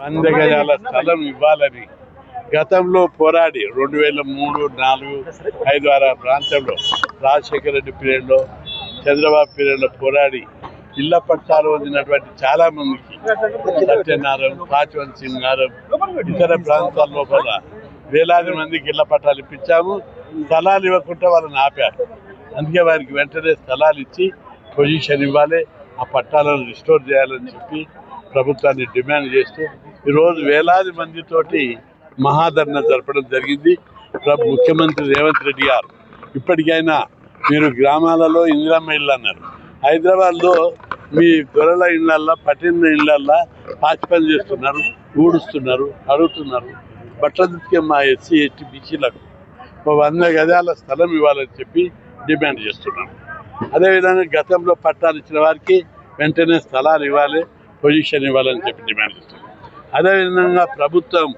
వంద గజాల స్థలం ఇవ్వాలని గతంలో పోరాడి రెండు వేల మూడు నాలుగు ఐదు ఆరు ప్రాంతంలో రాజశేఖర రెడ్డి పీరియడ్లో చంద్రబాబు పీరియడ్లో పోరాడి ఇళ్ళ పట్టాలు పొందినటువంటి చాలా మందికి సత్యనారాయణ పాచవన్ సింగ్ గారు ఇతర ప్రాంతాల లోపల వేలాది మందికి ఇళ్ళ పట్టాలు ఇప్పించాము. స్థలాలు ఇవ్వకుండా వాళ్ళని ఆపారు. అందుకే వారికి వెంటనే స్థలాలు ఇచ్చి పొజిషన్ ఇవ్వాలి. ఆ పట్టాలను రిస్టోర్ చేయాలని చెప్పి ప్రభుత్వాన్ని డిమాండ్ చేస్తూ ఈరోజు వేలాది మందితోటి మహాధరణ జరపడం జరిగింది. ముఖ్యమంత్రి రేవంత్ రెడ్డి గారు. ఇప్పటికైనా మీరు గ్రామాలలో ఇందిరమ్మ ఇళ్ళు అన్నారు. హైదరాబాద్లో మీ గొర్రెల ఇళ్ళల్లో పట్టిన ఇళ్ళల్లో పాచి పని చేస్తున్నారు ఊడుస్తున్నారు అడుగుతున్నారు. బట్టలు తిరిగే మా ఎస్సీ ఎస్టీ బీసీలకు వంద గజాల స్థలం ఇవ్వాలని చెప్పి డిమాండ్ చేస్తున్నాం. అదేవిధంగా గతంలో పట్టాలు ఇచ్చిన వారికి వెంటనే స్థలాలు ఇవ్వాలి పొజిషన్ ఇవ్వాలని చెప్పి డిమాండ్ చేస్తున్నాం. అదేవిధంగా ప్రభుత్వం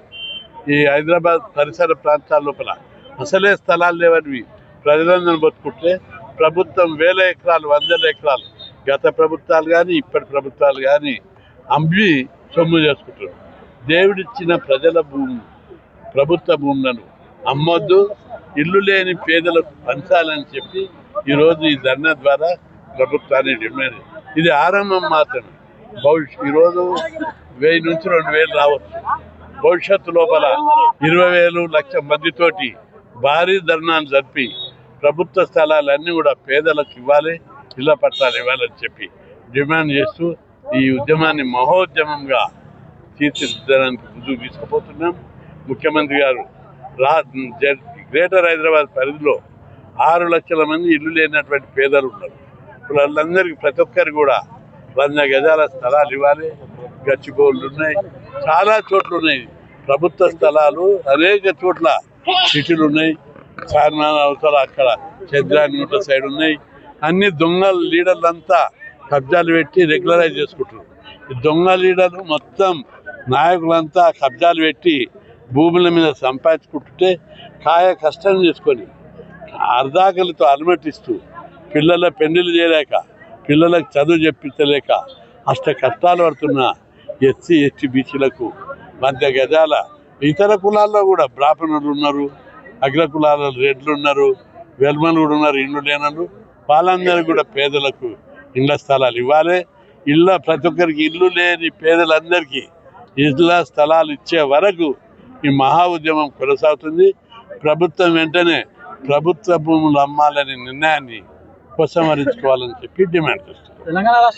ఈ హైదరాబాద్ పరిసర ప్రాంతాల లోపల అసలే స్థలాలు లేవని ప్రజలందరూ బతుకుంటే ప్రభుత్వం వేల ఎకరాలు వందల ఎకరాలు గత ప్రభుత్వాలు కానీ ఇప్పటి ప్రభుత్వాలు కానీ అమ్మి సొమ్ము చేసుకుంటారు దేవుడిచ్చిన ప్రజల భూమి ప్రభుత్వ భూములను అమ్మొద్దు ఇల్లు లేని పేదలకు పంచాలని చెప్పి ఈరోజు ఈ ధర్నా ద్వారా ప్రభుత్వాన్ని డిమాండ్ ఇది ఆరంభం మాత్రమే. భవిష్యత్ ఈరోజు వెయ్యి నుంచి రెండు వేలు రావచ్చు. భవిష్యత్తు లోపల ఇరవై వేలు లక్ష మందితోటి భారీ ధర్నాన్ని జరిపి ప్రభుత్వ స్థలాలన్నీ కూడా పేదలకు ఇవ్వాలి ఇళ్ళ పట్టాలు ఇవ్వాలని చెప్పి డిమాండ్ చేస్తూ ఈ ఉద్యమాన్ని మహోద్యమంగా తీర్చిదిద్దడానికి ముందుకు తీసుకుపోతున్నాం. ముఖ్యమంత్రి గారు రా గ్రేటర్ హైదరాబాద్ పరిధిలో ఆరు లక్షల మంది ఇల్లు లేనటువంటి పేదలు ఉన్నారు. వాళ్ళందరికీ ప్రతి ఒక్కరు కూడా వంద గజాల స్థలాలు ఇవ్వాలి. గచ్చిబోళ్ళు ఉన్నాయి. చాలా చోట్ల ఉన్నాయి. ప్రభుత్వ స్థలాలు అనేక చోట్ల సిటీలు ఉన్నాయి. చార్మినార్ అవతల అక్కడ చంద్రానిగుంట సైడ్ ఉన్నాయి. అన్ని దొంగ లీడర్లంతా కబ్జాలు పెట్టి రెగ్యులరైజ్ చేసుకుంటున్నారు. దొంగ లీడర్లు మొత్తం నాయకులంతా కబ్జాలు పెట్టి భూముల మీద సంపాదించుకుంటుంటే కాయ కష్టం చేసుకొని అర్ధాకలితో అలమటిస్తూ పిల్లల పెళ్ళిళ్ళు చేయలేక పిల్లలకు చదువు చెప్పించలేక అష్ట కష్టాలు పడుతున్న ఎస్సీ ఎస్టీ బీసీలకు మధ్య గజాల ఇతర కులాల్లో కూడా బ్రాహ్మణులు ఉన్నారు అగ్ర కులాల రెడ్లు ఉన్నారు వెల్మలు కూడా ఉన్నారు ఇండ్లు లేనలు వాళ్ళందరికీ కూడా పేదలకు ఇండ్ల స్థలాలు ఇవ్వాలి. ఇళ్ళ ప్రతి ఒక్కరికి ఇల్లు లేని పేదలందరికీ ఇళ్ళ స్థలాలు ఇచ్చే వరకు ఈ మహా ఉద్యమం కొనసాగుతుంది. ప్రభుత్వం వెంటనే ప్రభుత్వ భూములు అమ్మాలనే నిర్ణయాన్ని ఉపసంహరించుకోవాలని చెప్పి డిమాండ్ చేస్తుంది తెలంగాణ రాష్ట్ర